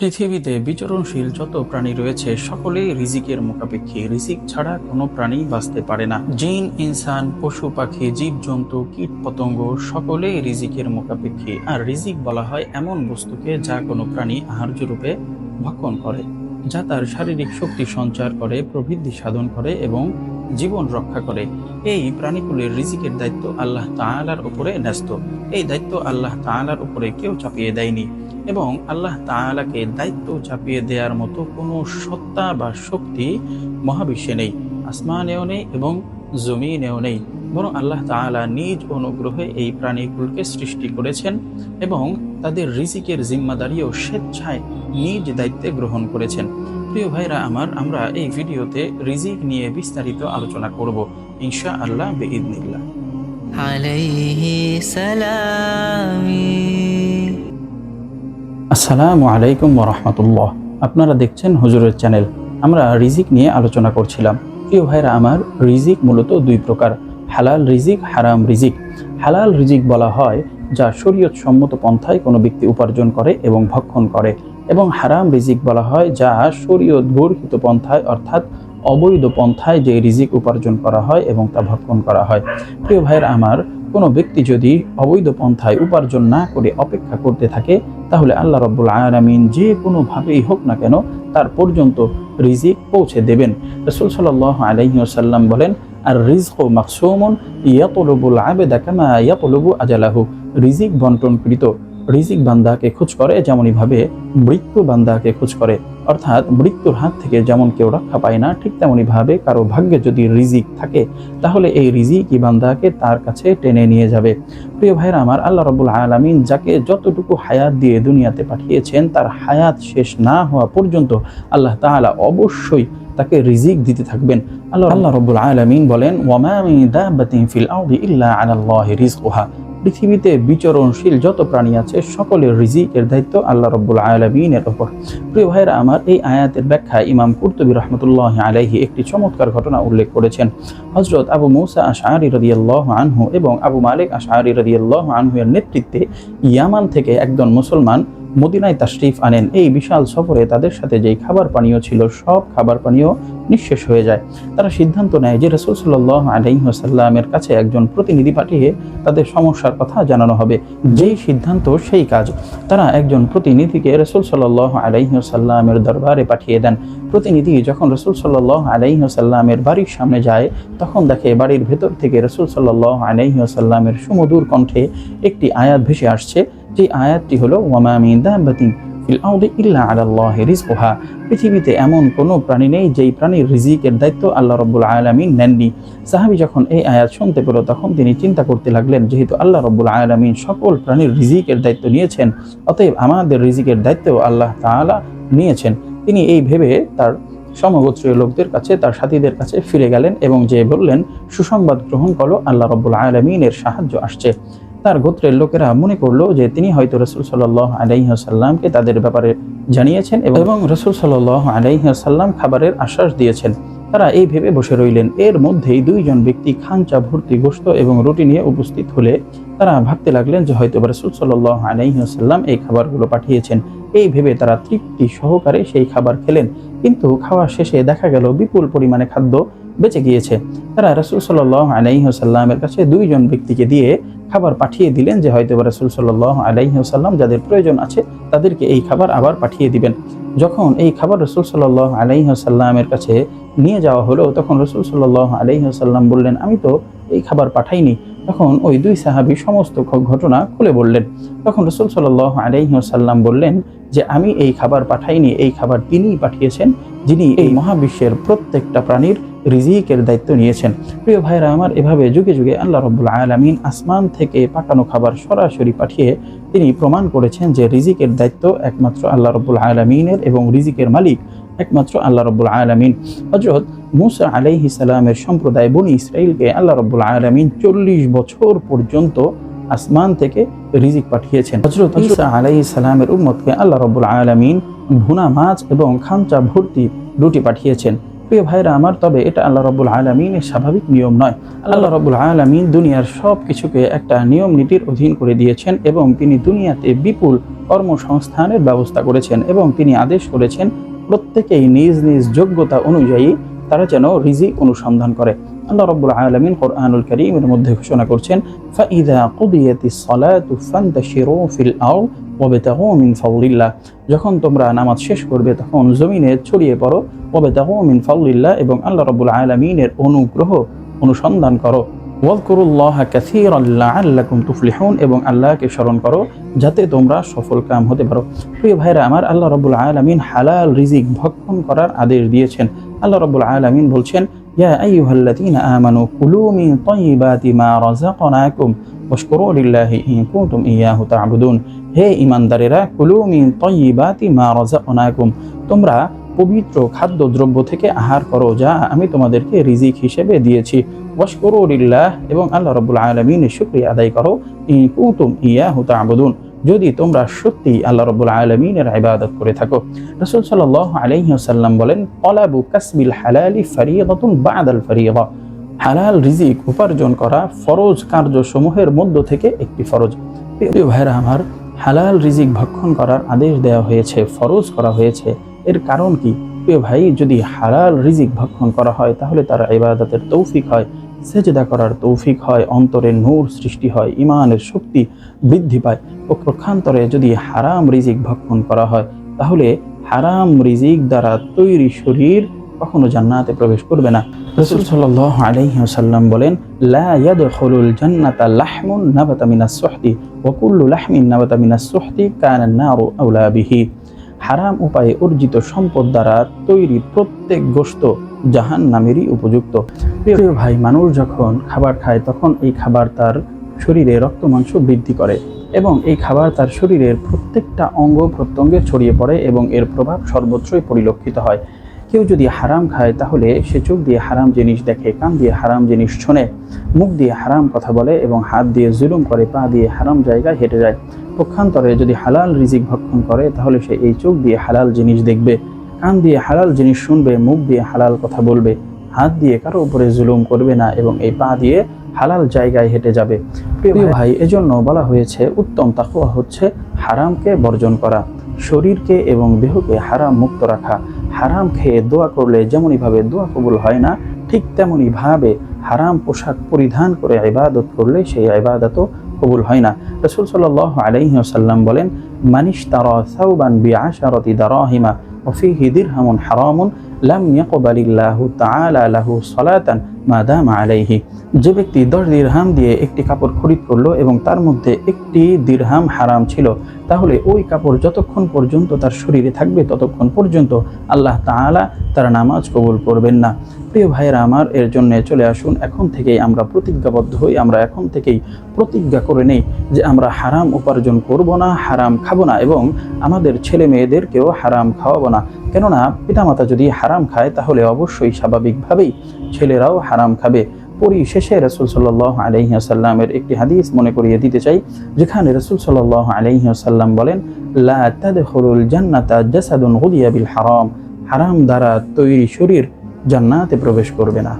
পৃথিবীতে বিচরণশীল যত প্রাণী রয়েছে, সকলেই রিজিকের মোকাপেক্ষী রিজিক ছাড়া কোনো প্রাণী বাঁচতে পারে না। জিন, ইনসান, পশু, পাখি, জীবজন্তু, কীট, পতঙ্গ, সকলেই রিজিকের মোকাপেক্ষী আর রিজিক বলা হয় এমন বস্তুকে যা কোনো প্রাণী আহার্য রূপে ভক্ষণ করে, যা তার শারীরিক শক্তি সঞ্চার করে, প্রবৃদ্ধি সাধন করে এবং জীবন রক্ষা করে। এই প্রাণীগুলির রিজিকের দায়িত্ব আল্লাহ তাআলার উপরে ন্যস্ত। এই দায়িত্ব আল্লাহ তাআলার উপরে কেউ চাপিয়ে দেয়নি। এবং আল্লাহ তাহলাকে দায়িত্ব চাপিয়ে দেওয়ার মতো কোনো সত্তা বা শক্তি মহাবিশ্বে নেই, আসমানেও নেই এবং জমিনেও নেই। বরং আল্লাহ তাহলা নিজ অনুগ্রহে এই প্রাণীগুলোকে সৃষ্টি করেছেন এবং তাদের রিজিকের জিম্মাদারিও স্বেচ্ছায় নিজ দায়িত্বে গ্রহণ করেছেন। প্রিয় ভাইরা আমার, আমরা এই ভিডিওতে রিজিক নিয়ে বিস্তারিত আলোচনা করব ইনশা আল্লাহ বেঈদনিল্লাহ আলাইহি সালামী। আসসালামু আলাইকুম ওরহমতুল্লাহ আপনারা দেখছেন হুজুরের চ্যানেল। আমরা রিজিক নিয়ে আলোচনা করছিলাম। প্রিয় ভাইরা আমার রিজিক মূলত দুই প্রকার। হালাল রিজিক, হারাম রিজিক। হালাল রিজিক বলা হয়, যা শরীয়ত সম্মত পন্থায় কোনো ব্যক্তি উপার্জন করে এবং ভক্ষণ করে। এবং হারাম রিজিক বলা হয়, যা শরীয়ত গর্হিত পন্থায়, অর্থাৎ অবৈধ পন্থায় যে রিজিক উপার্জন করা হয় এবং তা ভক্ষণ করা হয়। প্রিয় ভাইয়ের, আমার কোনো ব্যক্তি যদি অবৈধ পন্থায় উপার্জন না করে অপেক্ষা করতে থাকে, তাহলে আল্লাহ রব্বুল আলমিন যে কোনোভাবেই হোক না কেন তার পর্যন্ত রিজিক পৌঁছে দেবেন। রসুল সাল আলহিউসাল্লাম বলেন আর রিজক মাকসুমন ইয়াতলবুল আবেদা কামা ইয়াতলবু আজালাহু। রিজিক বন্টনকৃত। রিজিক বান্দাকে খোঁজ করে যেমনইভাবে মৃত্যু বান্দাকে খোঁজ করে। অর্থাৎ মৃত্যুর হাত থেকে যেমন কেউ রক্ষা পায় না, ঠিক তেমনইভাবে কারও ভাগ্যে যদি রিজিক থাকে, তাহলে এই রিজিকই বান্দাকে তার কাছে টেনে নিয়ে যাবে। প্রিয় ভাইরা আমার, আল্লাহ রবুল আলমিন যাকে যতটুকু হায়াত দিয়ে দুনিয়াতে পাঠিয়েছেন, তার হায়াত শেষ না হওয়া পর্যন্ত আল্লাহ তাআলা অবশ্যই তাকে রিজিক দিতে থাকবেন। আল্লাহ আল্লাহ রবুল আলমিন বলেন ওয়ামা ফিল আরদি ইল্লা আলাল্লাহি পৃথিবীতে বিচরণশীল যত প্রাণী আছে, সকলের রিজিকের দায়িত্ব আল্লাহ রব্বুল আলমিনের ওপর প্রিয় ভাইরা আমার এই আয়াতের ব্যাখ্যা ইমাম কুর্তুবী রহমতুল্লাহ আলাইহি একটি চমৎকার ঘটনা উল্লেখ করেছেন। হজরত আবু মৌসা আশাহরি রদিয়াল্লাহ আনহু এবং আবু মালিক আশাহরি রদিয়াল্লাহ আনহু এর নেতৃত্বে ইয়ামান থেকে একজন মুসলমান মদিনায় তাশরিফ আনেন। এই বিশাল সফরে তাদের সাথে যেই খাবার পানীয় ছিল, সব খাবার পানীয় নিঃশেষ হয়ে যায়। তারা সিদ্ধান্ত নেয় যে রসুল সাল্লাহ আলহিহাসাল্লামের কাছে একজন প্রতিনিধি পাঠিয়ে তাদের সমস্যার কথা জানানো হবে। যেই সিদ্ধান্ত, সেই কাজ। তারা একজন প্রতিনিধিকে রসুল সাল্লাহ আলহিহাসাল্লামের দরবারে পাঠিয়ে দেন। প্রতিনিধি যখন রসুল সাল্লাহ আলহিহাসাল্লামের বাড়ির সামনে যায়, তখন দেখে বাড়ির ভেতর থেকে রসুল সাল্লাহ আলহিহাসাল্লামের সুমধুর কণ্ঠে একটি আয়াত ভেসে আসছে। যে আয়াতটি হলো পৃথিবীতে এমন কোনো প্রাণী নেই, যেই প্রাণীর রিজিকের দায়িত্ব আল্লাহ রব্বুল আলামিন নেননি। সাহাবী যখন এই আয়াত শুনতে পেল, তখন তিনি চিন্তা করতে লাগলেন, যেহেতু আল্লাহ রব্বুল আলামিন সকল প্রাণীর রিজিকের দায়িত্ব নিয়েছেন, অতএব আমাদের রিজিকের দায়িত্ব আল্লাহ তাআলা নিয়েছেন। তিনি এই ভেবে তার সমগোত্রীয় লোকদের কাছে, তার সাথীদের কাছে ফিরে গেলেন এবং যে বললেন, সুসংবাদ গ্রহণ করো, আল্লাহ রব্বুল আলমিনের সাহায্য আসছে। তার গোত্রের লোকেরা মনে করল যে তিনি হয়তো রসুল সাল্লাহ আলাইসাল্লামকে তাদের ব্যাপারে জানিয়েছেন এবং- রসুল সাল্লাহ আলাইসাল্লাম খাবারের আশ্বাস দিয়েছেন। তারা এই ভেবে বসে রইলেন। এর মধ্যেই দুইজন ব্যক্তি খাঞ্চা ভর্তি গোস্ত এবং রুটি নিয়ে উপস্থিত হলে তারা ভাবতে লাগলেন যে হয়তো রসুল সাল্লাহ আলাইসাল্লাম এই খাবারগুলো পাঠিয়েছেন। এই ভেবে তারা তৃপ্তি সহকারে সেই খাবার খেলেন। কিন্তু খাওয়া শেষে দেখা গেল বিপুল পরিমাণে খাদ্য বেঁচে গিয়েছে। তারা রসুল সাল্লাহ আলাইসাল্লামের কাছে দুইজন ব্যক্তিকে দিয়ে খাবার পাঠিয়ে দিলেন যে হয়তো রসুল সাল্লাহ আলাইসাল্লাম যাদের প্রয়োজন আছে তাদেরকে এই খাবার আবার পাঠিয়ে দিবেন। যখন এই খাবার রসুল সাল্লাহ আলাইসাল্লামের কাছে নিয়ে যাওয়া হলো, তখন রসুল সাল্লাহ আলাইসাল্লাম বললেন, আমি তো এই খাবার পাঠাইনি। তখন ওই দুই সাহাবি সমস্ত ঘটনা খুলে বললেন। তখন রসুল সাল্লাহ আলাইসাল্লাম বললেন যে, আমি এই খাবার পাঠাইনি, এই খাবার তিনিই পাঠিয়েছেন, যিনি এই মহাবিশ্বের প্রত্যেকটা প্রাণীর রিজিকের দায়িত্ব নিয়েছেন। প্রিয় ভাইরা আমার এভাবে যুগে যুগে আল্লাহ রব্বুল আলমিন আসমান থেকে পাঠানো খাবার সরাসরি পাঠিয়ে তিনি প্রমাণ করেছেন যে রিজিকের দায়িত্ব একমাত্র আল্লাহ রব্বুল আলমিনের এবং রিজিকের মালিক একমাত্র আল্লাহ রব্বুল আলমিন। হজরত মুসা আলাইহি সালামের সম্প্রদায় বনি ইসরাইলকে আল্লাহ রব্বুল আলমিন চল্লিশ বছর পর্যন্ত আসমান থেকে রিজিক পাঠিয়েছেন। হজরত ঈসা আলাইহি সালামের উম্মতকে আল্লাহ রব্বুল আলমিন ভুনা মাছ এবং খাঞ্চা ভর্তি রুটি পাঠিয়েছেন। প্রিয় ভাইরা আমার, তবে এটা আল্লাহ রব্বুল আলমিনের স্বাভাবিক নিয়ম নয়। আল্লাহ রব্বুল আলমিন দুনিয়ার সব কিছুকে একটা নিয়ম নীতির অধীন করে দিয়েছেন এবং তিনি দুনিয়াতে বিপুল কর্মসংস্থানের ব্যবস্থা করেছেন এবং তিনি আদেশ করেছেন প্রত্যেকেই নিজ নিজ যোগ্যতা অনুযায়ী তারা যেন রিজিক অনুসন্ধান করে। আল্লাহ রব্বুল আলমিন কোরআনুল করিমের মধ্যে ঘোষণা করছেন ফাইদা কুদিয়াতি সলাতু ফান্তাশিরু ফিল আও ওয়াবতাগু মিন ফাদলিল্লাহ যখন তোমরা নামাজ শেষ করবে, তখন জমিনে ছড়িয়ে পড়ো। ওয়াবতাগু মিন ফাদলিল্লাহ এবং আল্লাহ রব্বুল আলমিনের অনুগ্রহ অনুসন্ধান করো। ওয়ালকুরুল্লাহ কাসীরান লাআল্লাকুম তুফলিহুন এবং আল্লাহকে স্মরণ করো, যাতে তোমরা সফল কাম হতে পারো। প্রিয় ভাইরা, আমার আল্লাহ রব্বুল আলামিন হালাল রিজিক ভক্ষণ করার আদেশ দিয়েছেন। আল্লাহ রব্বুল আলামিন বলছেন, ইয়া আইয়ুহাল্লাযীনা আমানু কুলু মিন তাইয়্যিবাতি মা রাযাকনাকুম ওয়াশকুরু লিল্লাহি ইন কুনতুম ইয়াহু তা'বুদুন। হে ঈমানদারেরা, কুলু মিন তাইয়্যিবাতি মা রাযাকনাকুম, তোমরা পবিত্র খাদ্যদ্রব্য থেকে আহার করো যা আমি তোমাদেরকে রিজিক হিসেবে দিয়েছি। ওয়াশকুরুলিল্লাহ এবং আল্লাহ রব্বুল আলমিনের শুক্রিয়া আদায় করো। ইন কুতুম ইয়াহু তা'বুদুন। যদি তোমরা সত্যি আল্লাহ রব্বুল আলমিনের ইবাদত করে থাকো, রসুল সাল্লাহ আলাইসাল্লাম বলেন, অলাবু কাসবিল হালালি ফারিয়াদাতুন বাদাল ফারিয়াদা হালাল রিজিক উপার্জন করা ফরজ কার্যসমূহের মধ্য থেকে একটি ফরজ। প্রিয় ভাইরা আমার হালাল রিজিক ভক্ষণ করার আদেশ দেওয়া হয়েছে, ফরজ করা হয়েছে। এর কারণ কি? প্রিয় ভাই, যদি হালাল রিজিক ভক্ষণ করা হয়, তাহলে তার ইবাদতের তৌফিক হয়। সেজদা করার তৌফিক হয়, অন্তরে নূর সৃষ্টি হয় ইমানের শক্তি বৃদ্ধি পায়। ও প্রক্ষান্তরে যদি হারাম রিজিক ভক্ষণ করা হয়, তাহলে হারাম রিজিক দ্বারা তৈরি শরীর কখনো জান্নাতে প্রবেশ করবে না। রসুল সাল্লাহ আলাইসাল্লাম বলেন, লা ইয়াদখুলুল জান্নাতা লাহমুন নাবাতা মিনাস সুহতি, ওয়া কুল্লু লাহমিন নাবাতা মিনাস সুহতি কানান নারু আউলা বিহি। হারাম উপায়ে অর্জিত সম্পদ দ্বারা তৈরি প্রত্যেক গোস্ত জাহান নামেরই উপযুক্ত। প্রিয় ভাই, মানুষ যখন খাবার খায়, তখন এই খাবার তার শরীরে রক্ত মাংস বৃদ্ধি করে এবং এই খাবার তার শরীরের প্রত্যেকটা অঙ্গ প্রত্যঙ্গে ছড়িয়ে পড়ে এবং এর প্রভাব সর্বত্রই পরিলক্ষিত হয়। কেউ যদি হারাম খায়, তাহলে সে চোখ দিয়ে হারাম জিনিস দেখে, কান দিয়ে হারাম জিনিস শোনে, মুখ দিয়ে হারাম কথা বলে এবং হাত দিয়ে জুলুম করে, পা দিয়ে হারাম জায়গায় হেঁটে যায়। পক্ষান্তরে যদি হালাল রিজিক ভক্ষণ করে, তাহলে সে এই চোখ দিয়ে হালাল জিনিস দেখবে। কান দিয়ে হালাল জিনিস শুনবে মুখ দিয়ে হালাল কথা বলবে হাত দিয়ে কারও উপরে জুলুম করবে না এবং এই পা দিয়ে হালাল জায়গায় হেঁটে যাবে। প্রিয় ভাই এজন্য বলা হয়েছে উত্তম তাকুয়া হচ্ছে হারামকে বর্জন করা শরীরকে এবং দেহকে হারাম মুক্ত রাখা। হারাম খেয়ে দোয়া করলে যেমনইভাবে দোয়া কবুল হয় না ঠিক তেমনই ভাবে হারাম পোশাক পরিধান করে ইবাদত করলে সেই ইবাদতও কবুল হয় না। রসুল সাল্লাহ আলাইসাল্লাম বলেন মানিশ তারা সাউবান বি আশারতি দারাহিমা। وفيه درهم حرام لم يقبل الله تعالى له صلاة দামা আলাইহি। যে ব্যক্তি দশ দিরহাম দিয়ে একটি কাপড় খরিদ করল এবং তার মধ্যে একটি দিরহাম হারাম ছিল, তাহলে ওই কাপড় যতক্ষণ পর্যন্ত তার শরীরে থাকবে ততক্ষণ পর্যন্ত আল্লাহ তাআলা তার নামাজ কবুল করবেন না। প্রিয় ভাইয়েরা আমার, এর জন্য চলে আসুন। এখন থেকেই আমরা প্রতিজ্ঞাবদ্ধ হই, আমরা এখন থেকেই প্রতিজ্ঞা করে নেই যে আমরা হারাম উপার্জন করব না, হারাম খাব না এবং আমাদের ছেলে মেয়েদেরকেও হারাম খাওয়াবো না। কেননা পিতামাতা যদি হারাম খায়, তাহলে অবশ্যই স্বাভাবিকভাবেই ছেলেরাও হারাম খাবে। পরিশেষে রসুল সাল্লাহ আলহিহাসাল্লামের একটি হাদিস মনে করিয়ে দিতে চাই, যেখানে রসুল সাল্লাহ আলহিহাসাল্লাম বলেন, লা তাদখুলুল জান্নাতা জাসাদুন হুদিয়াবিল হারাম। হারাম দ্বারা তৈরি শরীর জান্নাতে প্রবেশ করবে না।